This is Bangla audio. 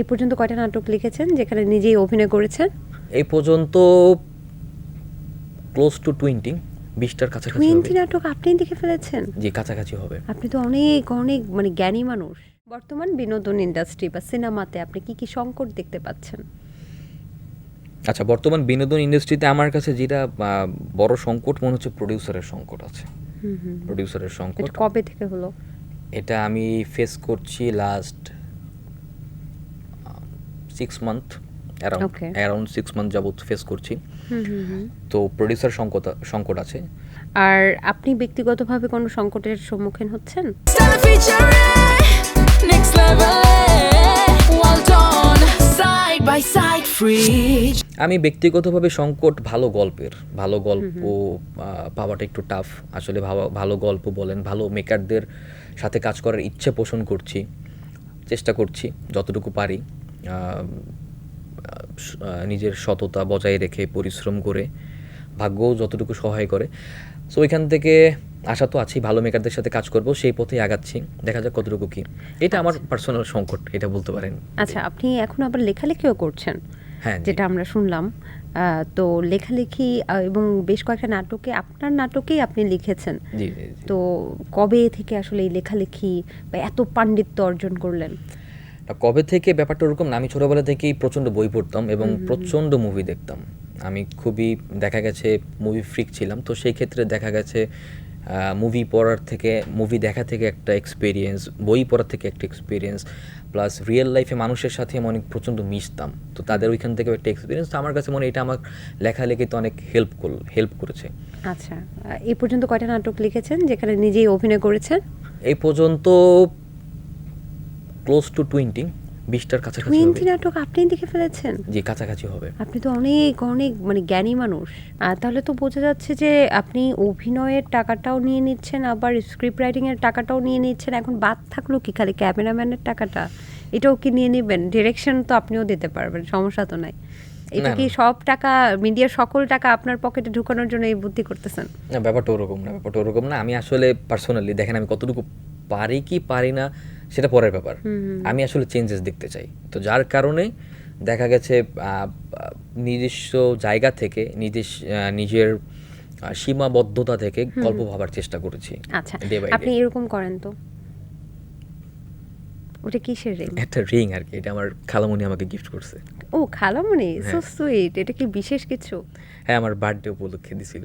এই পর্যন্ত কয়টা নাটক লিখেছেন যেখানে নিজেই অভিনয় করেছেন? এই পর্যন্ত ক্লোজ টু টোয়েন্টি বিশটার কাছাকাছি টোয়েন্টি নাটক আপনি লিখে ফেলেছেন? জি কাছাকাছি হবে। আপনি তো অনেক অনেক মানে জ্ঞানী মানুষ। বর্তমান বিনোদন ইন্ডাস্ট্রি বা সিনেমাতে আপনি কি কি সংকট দেখতে পাচ্ছেন? আচ্ছা বর্তমান বিনোদন ইন্ডাস্ট্রিতে আমার কাছে যেটা বড় সংকট মনে হচ্ছে প্রডিউসারের সংকট আছে। হুম হুম প্রডিউসারের সংকট। কবে থেকে হলো? এটা আমি ফেস করছি last six month around. Around six month যাবত ফেস করছি। তো প্রডিউসার সংকট সংকট আছে। আর আপনি ব্যক্তিগতভাবে কোনো সংকটের সম্মুখীন হচ্ছেন. আমি ব্যক্তিগতভাবে সংকট ভালো গল্পের ভালো গল্প পাওয়াটা একটু টাফ আসলে ভালো গল্প বলেন ভালো মেকারদের সাথে কাজ করার ইচ্ছে পোষণ করছি চেষ্টা করছি যতটুকু পারি। নিজের সততা বজায় রেখে পরিশ্রম করে ভাগ্যও যতটুকু সহায় করে। সো ওইখান থেকে আশা তো আছেই ভালো মেকারদের সাথে কাজ করব সেই পথেই আগাচ্ছি। দেখা যাক কতটুকু কি। এটা আমার পার্সোনাল সংকট এটা বলতে পারেন। আচ্ছা আপনি এখন আবার লেখালেখিও করছেন হ্যাঁ যেটা আমরা শুনলাম। তো লেখালেখি এবং বেশ কয়েকটা নাটকে আপনার নাটকেই আপনি লিখেছেন। তো কবে থেকে আসলে এই লেখালেখি বা এত পাণ্ডিত্য অর্জন করলেন? কবে থেকে ব্যাপারটা ওরকম না? আমি ছোটোবেলা থেকেই প্রচণ্ড বই পড়তাম এবং প্রচণ্ড মুভি দেখতাম। আমি খুবই দেখা গেছে মুভি ফ্রিক ছিলাম তো সেই ক্ষেত্রে দেখা গেছে মুভি পড়ার থেকে মুভি দেখা থেকে একটা এক্সপিরিয়েন্স বই পড়ার থেকে একটা এক্সপিরিয়েন্স প্লাস রিয়েল লাইফে মানুষের সাথে আমি অনেক প্রচণ্ড মিশতাম। তো তাদের ওইখান থেকে একটা এক্সপিরিয়েন্স তো আমার কাছে মনে এটা আমার লেখালেখিতে অনেক হেল্প করল হেল্প করেছে। আচ্ছা এই পর্যন্ত কয়টা নাটক লিখেছেন যেখানে নিজেই অভিনয় করেছেন? এই পর্যন্ত ক্লোজ টু টোয়েন্টি বিশটার কাছাকাছি টোয়েন্টি নাটক আপনি দেখে ফেলেছেন? জি কাছাকাছি হবে। আপনি তো অনেক অনেক মানে জ্ঞানী মানুষ। আর তাহলে তো বোঝা যাচ্ছে যে আপনি অভিনয়ের টাকাটাও নিয়ে নিচ্ছেন আবার স্ক্রিপ্ট রাইটিং এর টাকাটাও নিয়ে নিচ্ছেন। এখন বাদ থাকল কি খালি ক্যামেরাম্যানের টাকাটা? এটাও কি নিয়ে নেবেন? ডিরেকশন তো আপনিও দিতে পারবেন সমস্যা তো নাই। এটা কি সব টাকা মিডিয়ার সকল টাকা আপনার পকেটে ঢুকানোর জন্য এই বুদ্ধি করতেছেন? না ব্যাপারটা ওরকম না ব্যাপারটা ওরকম না। আমি আসলে পার্সোনালি দেখেন আমি কতটুকু পারি কি পারি না সেটা পরের ব্যাপার। আমি আসলে চেঞ্জেস দেখতে চাই। তো যার কারণে দেখা গেছে নিজস্ব জায়গা থেকে নিজের নিজের সীমাবদ্ধতা থেকে গল্প ভাবার চেষ্টা করেছি। আচ্ছা আপনি এরকম করেন তো? ওটা কিসের রিং একটা রিং আর কি এটা আমার খালামণি আমাকে গিফট করছে। ও খালামণি? সো হ্যাঁ। সুইট এটা কি বিশেষ কিছু? হ্যাঁ আমার বার্থডে উপলক্ষে দিছিল।